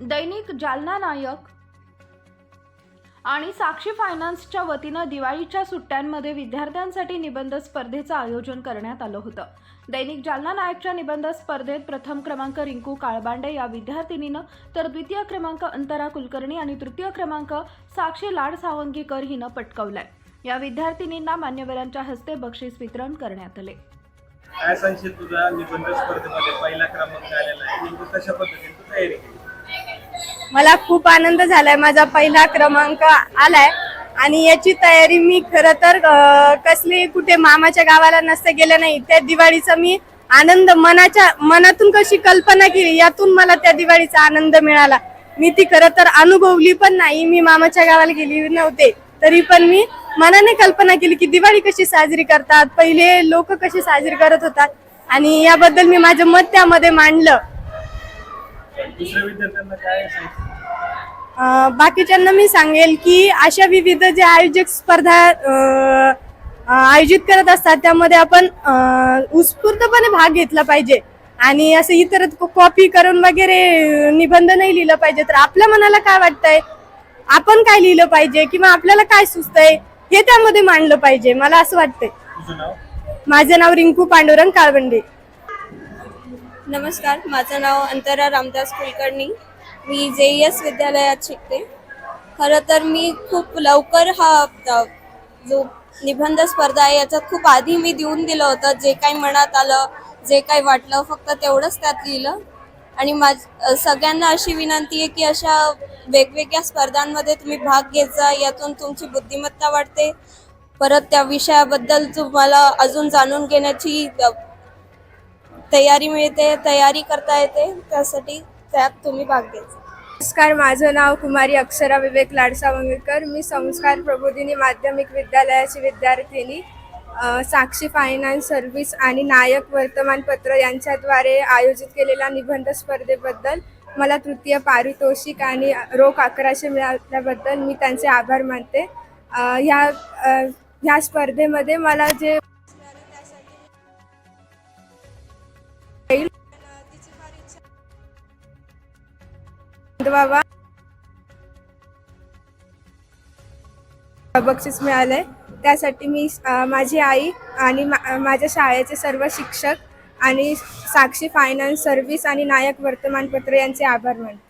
दैनिक जालना नायक आणि साक्षी फायनान्सच्या वतीनं दिवाळीच्या सुट्ट्यांमध्ये विद्यार्थ्यांसाठी निबंध स्पर्धेचं आयोजन करण्यात आलं होतं. दैनिक जालना नायकच्या निबंध स्पर्धेत प्रथम क्रमांक रिंकू काळबांडे या विद्यार्थिनीनं तर द्वितीय क्रमांक अंतरा कुलकर्णी आणि तृतीय क्रमांक साक्षी लाड सावंगीकर हिनं पटकवलाय. या विद्यार्थिनींना मान्यवरांच्या हस्ते बक्षीस वितरण करण्यात आले. काय सांगशील तुझा निबंध स्पर्धेमध्ये पहिला क्रमांक आलेला आहे? कशा पद्धतीने तू तयारी केली? मला खूप आनंद झालाय. माझा पहिला क्रमांक आलाय. आणि याची तयारी मी खर तर कसली कुठे मामाच्या गावाला नसते गेले नाही. त्या दिवाळीचा मी आनंद मनाच्या मनातून कशी कल्पना केली यातून मला त्या दिवाळीचा आनंद मिळाला. मी ती खर तर अनुभवली पण नाही. मी मामाच्या गावाला गेली नव्हते. तरी पण मी मनाने कल्पना केली की दिवाळी कशी साजरी करतात पहिले लोक कशी साजरी करत होतात. आणि याबद्दल मी माझं मत त्यामध्ये मांडलं. दुसऱ्या विद्यार्थ्यांना काय बाकीच्यांना मी सांगेल की अशा विविध जे आयोजक स्पर्धा आयोजित करत असतात त्यामध्ये आपण उत्स्फूर्तपणे भाग घेतला पाहिजे. आणि असं इतर कॉपी करून वगैरे निबंध नाही लिहिलं पाहिजे. तर आपल्या मनाला काय वाटतंय? आपण काय लिहिलं पाहिजे? किंवा आपल्याला काय सुचतंय? हे त्यामध्ये मांडलं पाहिजे. मला असं वाटतंय. तुझं नाव? माझं नाव रिंकू पांडुरंग काळवंडे. नमस्कार. माझं नाव अंतरा रामदास कुलकर्णी. मी जे एस विद्यालयात शिकते. खरं तर मी खूप लवकर हा जो निबंध स्पर्धा आहे याच्यात खूप आधी मी देऊन दिलं होतं. जे काही मनात आलं जे काही वाटलं फक्त तेवढंच त्यात लिहिलं. आणि माझ सगळ्यांना अशी विनंती आहे की अशा वेगवेगळ्या स्पर्धांमध्ये तुम्ही भाग घेत जा. यातून तुमची बुद्धिमत्ता वाढते. परत त्या विषयाबद्दल तुम्हाला अजून जाणून घेण्याची तयारी मिळते तयारी करता येते. त्यासाठी त्यात तुम्ही भाग घ्यायचा. नमस्कार माझं नाव कुमारी अक्षरा विवेक लाडसा लाडसावंगेकर. मी संस्कार प्रबोधिनी माध्यमिक विद्यालयाची विद्यार्थिनी साक्षी फायनान्स सर्व्हिस आणि नायक वर्तमानपत्र यांच्याद्वारे आयोजित केलेल्या निबंध स्पर्धेबद्दल मला तृतीय पारितोषिक आणि रोख अकराशे मिळाल्याबद्दल मी त्यांचे आभार मानते. ह्या ह्या स्पर्धेमध्ये मला जे बाबा. बक्षीस मिळालंय. त्यासाठी मी माझी आई आणि माझ्या शाळेचे सर्व शिक्षक आणि साक्षी फायनान्स सर्व्हिस आणि नायक वर्तमानपत्र यांचे आभार मानतो.